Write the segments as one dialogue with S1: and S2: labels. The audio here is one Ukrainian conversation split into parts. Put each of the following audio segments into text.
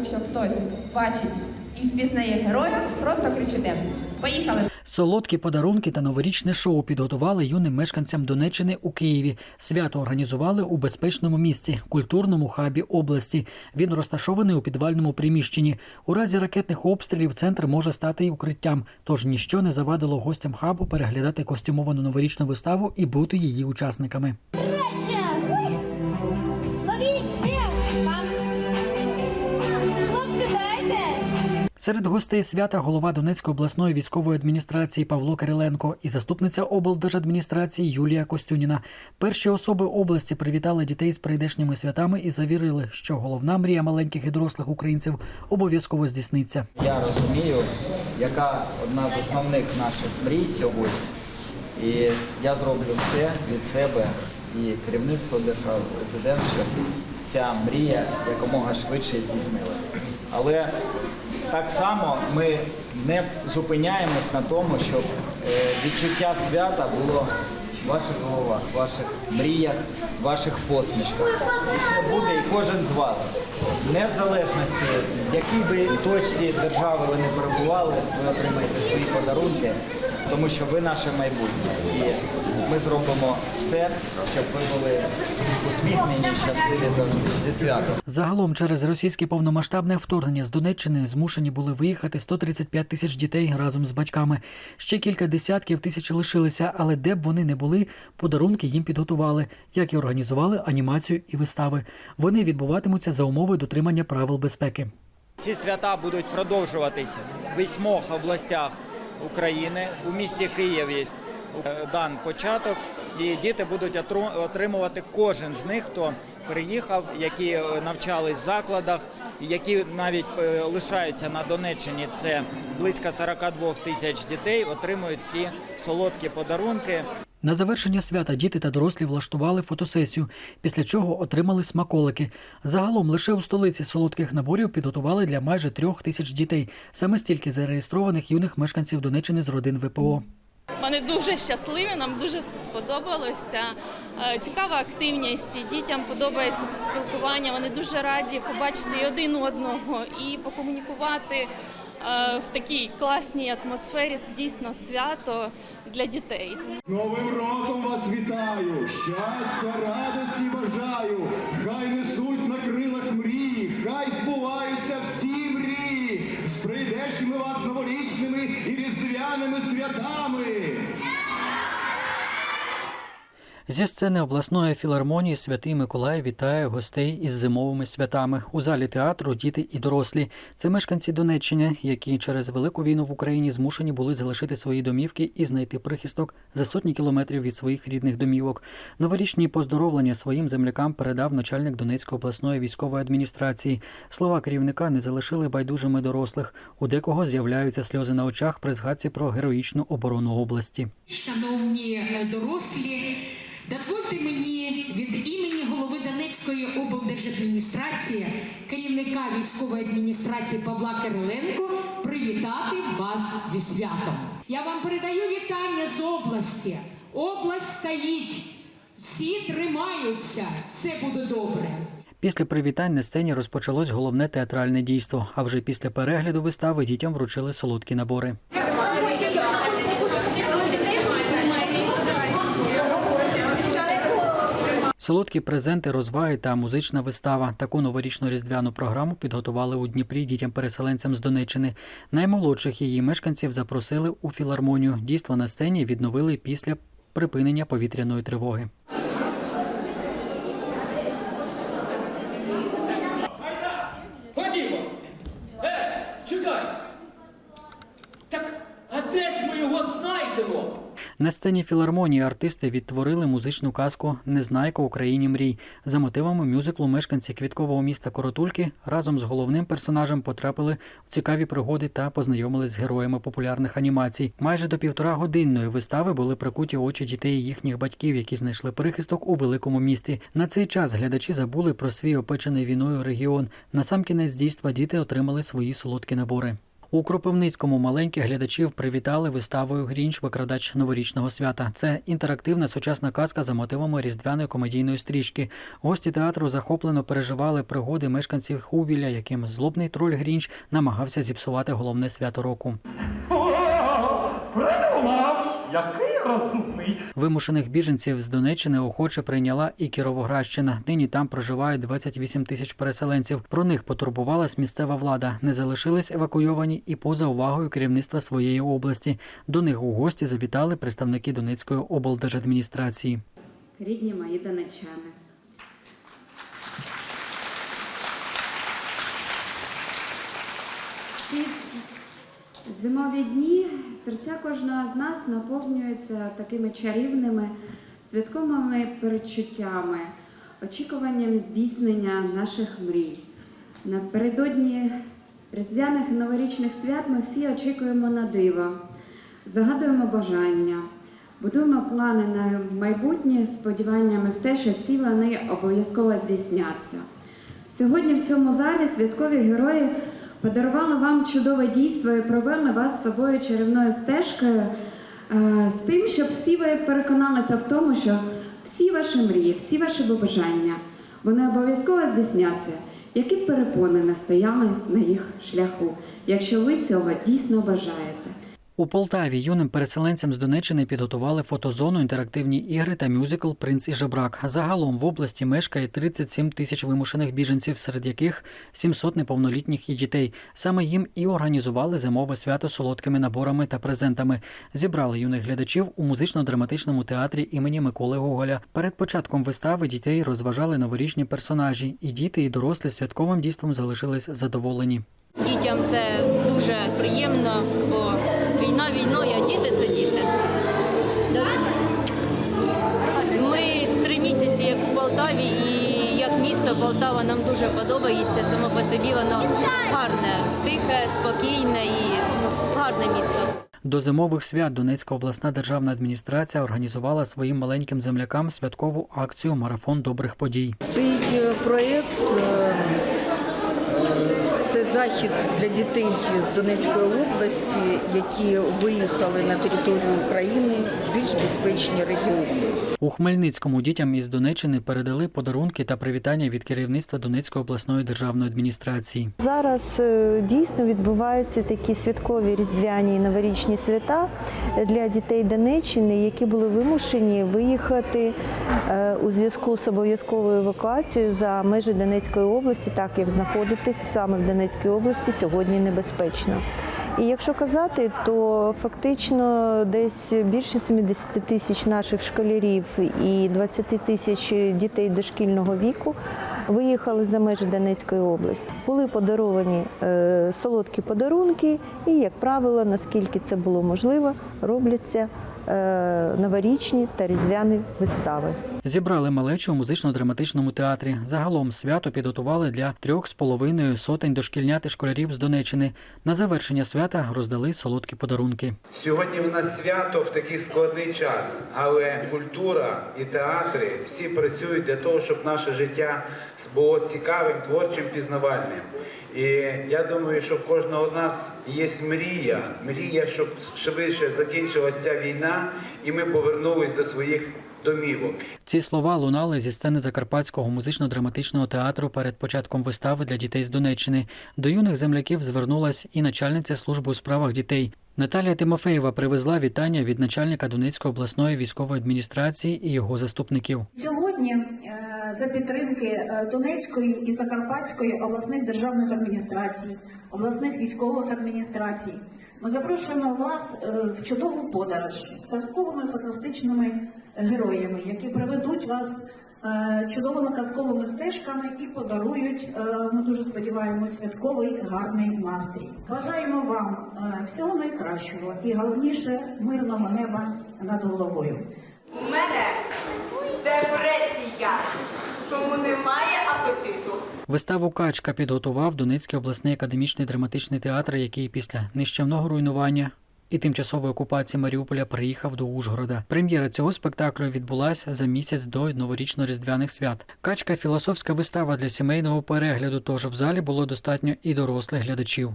S1: Якщо хтось бачить і впізнає героя, просто кричите. Поїхали!
S2: Солодкі подарунки та новорічне шоу підготували юним мешканцям Донеччини у Києві. Свято організували у безпечному місці, культурному хабі області. Він розташований у підвальному приміщенні. У разі ракетних обстрілів центр може стати й укриттям. Тож ніщо не завадило гостям хабу переглядати костюмовану новорічну виставу і бути її учасниками. Серед гостей свята голова Донецької обласної військової адміністрації Павло Кириленко і заступниця облдержадміністрації Юлія Костюніна. Перші особи області привітали дітей з прийдешніми святами і завірили, що головна мрія маленьких і дорослих українців обов'язково здійсниться.
S3: Я розумію, яка одна з основних наших мрій сьогодні. І я зроблю все від себе і керівництво держави, президент, щоб ця мрія якомога швидше здійснилася. Але так само ми не зупиняємось на тому, щоб е, відчуття свята було в ваших головах, в ваших мріях, в ваших посмішках. І це буде і кожен з вас. Не в залежності, в якій би точці держави ви не перебували, ви отримаєте свої подарунки, тому що ви наше майбутнє. І ми зробимо все, щоб ви були усміхнені, щасливі завжди зі святом.
S2: Загалом через російське повномасштабне вторгнення з Донеччини змушені були виїхати 135 тисяч дітей разом з батьками. Ще кілька десятків тисяч лишилися, але де б вони не були, подарунки їм підготували, як і організували анімацію і вистави. Вони відбуватимуться за умови дотримання правил безпеки.
S3: Ці свята будуть продовжуватися в вісьмох областях України. У місті Києві е, дан початок, і діти будуть отримувати кожен з них, хто приїхав, які е, навчались в закладах, які навіть е, лишаються на Донеччині. Це близько 42 тисяч дітей. Отримують всі солодкі подарунки.
S2: На завершення свята діти та дорослі влаштували фотосесію, після чого отримали смаколики. Загалом лише у столиці солодких наборів підготували для майже трьох тисяч дітей, саме стільки зареєстрованих юних мешканців Донеччини з родин ВПО.
S4: Вони дуже щасливі, нам дуже все сподобалося. Е, Цікава активність, дітям подобається це спілкування. Вони дуже раді побачити один одного і покомунікувати в такій класній атмосфері. Це дійсно свято для дітей.
S5: Новим роком вас вітаю! Щастя, радості бажаю! Хай несуть на крилах мрії, хай збуваються всі мрії! З прийдешніми вас новорічними і різдвяними святами!
S2: Зі сцени обласної філармонії Святий Миколай вітає гостей із зимовими святами. У залі театру діти і дорослі. Це мешканці Донеччини, які через велику війну в Україні змушені були залишити свої домівки і знайти прихисток за сотні кілометрів від своїх рідних домівок. Новорічні поздоровлення своїм землякам передав начальник Донецької обласної військової адміністрації. Слова керівника не залишили байдужими дорослих. У декого з'являються сльози на очах при згадці про героїчну оборону області.
S6: Шановні дорослі, дозвольте мені від імені голови Донецької облдержадміністрації, керівника військової адміністрації Павла Кириленко привітати вас зі святом. Я вам передаю вітання з області. Область стоїть, всі тримаються, все буде добре.
S2: Після привітань на сцені розпочалось головне театральне дійство. А вже після перегляду вистави дітям вручили солодкі набори. Солодкі презенти, розваги та музична вистава. Таку новорічну різдвяну програму підготували у Дніпрі дітям-переселенцям з Донеччини. Наймолодших її мешканців запросили у філармонію. Дійство на сцені відновили після припинення повітряної тривоги.
S7: Ходімо. Е, чекай. Так, а де ж ми його знайдемо?
S2: На сцені філармонії артисти відтворили музичну казку Незнайка Україні мрій за мотивами мюзиклу мешканці квіткового міста Коротульки разом з головним персонажем потрапили у цікаві пригоди та познайомились з героями популярних анімацій. Майже до півтора годинної вистави були прикуті очі дітей і їхніх батьків, які знайшли прихисток у великому місті. На цей час глядачі забули про свій опечений війною регіон. Насамкінець дійства діти отримали свої солодкі набори. У Кропивницькому маленьких глядачів привітали виставою Грінч викрадач новорічного свята. Це інтерактивна сучасна казка за мотивами різдвяної комедійної стрічки. Гості театру захоплено переживали пригоди мешканців Хувіля, яким злобний троль Грінч намагався зіпсувати головне свято року.
S8: Придумав! Який розумний!
S2: Вимушених біженців з Донеччини охоче прийняла і Кіровоградщина. Нині там проживає 28 тисяч переселенців. Про них потурбувалась місцева влада. Не залишились евакуйовані і поза увагою керівництва своєї області. До них у гості завітали представники Донецької облдержадміністрації.
S9: рідні мої донечани. Зимові дні серця кожного з нас наповнюються такими чарівними святковими передчуттями, очікуванням здійснення наших мрій. Напередодні різдвяних новорічних свят ми всі очікуємо на диво, загадуємо бажання. Будуємо плани на майбутнє сподіваннями в те, що всі вони обов'язково здійсняться. Сьогодні в цьому залі святкові герої подарували вам чудове дійство і провели вас з собою чарівною стежкою е, з тим, щоб всі ви переконалися в тому, що всі ваші мрії, всі ваші побажання, вони обов'язково здійсняться, які перепони не стояли на їх шляху, якщо ви цього дійсно бажаєте.
S2: У Полтаві юним переселенцям з Донеччини підготували фотозону, інтерактивні ігри та мюзикл Принц і жебрак. Загалом в області мешкає 37 тисяч вимушених біженців, серед яких 700 неповнолітніх і дітей. Саме їм і організували зимове свято солодкими наборами та презентами. Зібрали юних глядачів у музично-драматичному театрі імені Миколи Гоголя. Перед початком вистави дітей розважали новорічні персонажі, і діти, і дорослі святковим дійством залишились задоволені.
S10: Дітям це дуже приємно, бо війна війною, а діти це діти. Ми три місяці як у Полтаві, і як місто Полтава нам дуже подобається. Само по собі воно гарне, тихе, спокійне і ну, гарне місто.
S2: До зимових свят Донецька обласна державна адміністрація організувала своїм маленьким землякам святкову акцію Марафон добрих подій.
S11: Цей е, проєкт е, це захід для дітей з Донецької області, які виїхали на територію України в більш безпечні регіони.
S2: У Хмельницькому дітям із Донеччини передали подарунки та привітання від керівництва Донецької обласної державної адміністрації.
S12: Зараз е, дійсно відбуваються такі святкові різдвяні і новорічні свята для дітей Донеччини, які були вимушені виїхати е, у зв'язку з обов'язковою евакуацією за межі Донецької області, так як знаходитись саме в Донецькій області сьогодні небезпечно. І якщо казати, то фактично десь більше 70 тисяч наших школярів і 20 тисяч дітей дошкільного віку виїхали за межі Донецької області. Були подаровані е, солодкі подарунки, і, як правило, наскільки це було можливо, робляться е, новорічні та різдвяні вистави.
S2: Зібрали малечу у музично-драматичному театрі. Загалом свято підготували для трьох з половиною сотень дошкільнят і школярів з Донеччини. На завершення свята роздали солодкі подарунки.
S13: Сьогодні в нас свято в такий складний час, але культура і театри всі працюють для того, щоб наше життя було цікавим, творчим, пізнавальним. І я думаю, що в кожного з нас є мрія, мрія, щоб швидше закінчилася ця війна, і ми повернулись до своїх домівок.
S2: Ці слова лунали зі сцени Закарпатського музично-драматичного театру перед початком вистави для дітей з Донеччини. До юних земляків звернулась і начальниця служби у справах дітей. Наталія Тимофеєва привезла вітання від начальника Донецької обласної військової адміністрації і його заступників.
S14: Сьогодні е, за підтримки е, Донецької і Закарпатської обласних державних адміністрацій, обласних військових адміністрацій, ми запрошуємо вас е, в чудову подорож з казковими фантастичними героями, які приведуть вас е, чудовими казковими стежками і подарують, е, ми дуже сподіваємось, святковий гарний настрій. Бажаємо вам е, всього найкращого і головніше мирного неба над головою.
S15: У мене депресія, тому немає апетиту.
S2: Виставу Качка підготував Донецький обласний академічний драматичний театр, який після нищівного руйнування і тимчасової окупації Маріуполя приїхав до Ужгорода. Прем'єра цього спектаклю відбулася за місяць до новорічно-різдвяних свят. Качка філософська вистава для сімейного перегляду, тож в залі було достатньо і дорослих глядачів.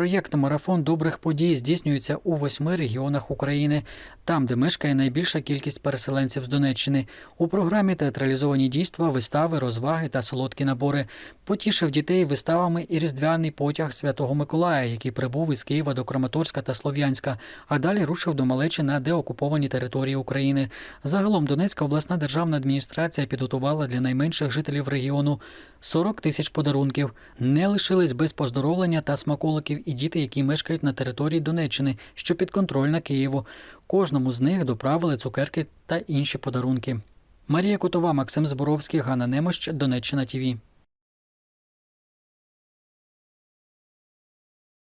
S2: Проєкт Марафон добрих подій здійснюється у восьми регіонах України, там, де мешкає найбільша кількість переселенців з Донеччини. У програмі театралізовані дійства, вистави, розваги та солодкі набори. Потішив дітей виставами і різдвяний потяг Святого Миколая, який прибув із Києва до Краматорська та Слов'янська, а далі рушив до Малечі на деокуповані території України. Загалом Донецька обласна державна адміністрація підготувала для найменших жителів регіону 40 тисяч подарунків. Не лишились без поздоровлення та смаколиків і діти, які мешкають на території Донеччини, що підконтрольна Києву. Кожному з них доправили цукерки та інші подарунки. Марія Кутова, Максим Зборовський, Ганна Немощ, Донеччина ТІВІ.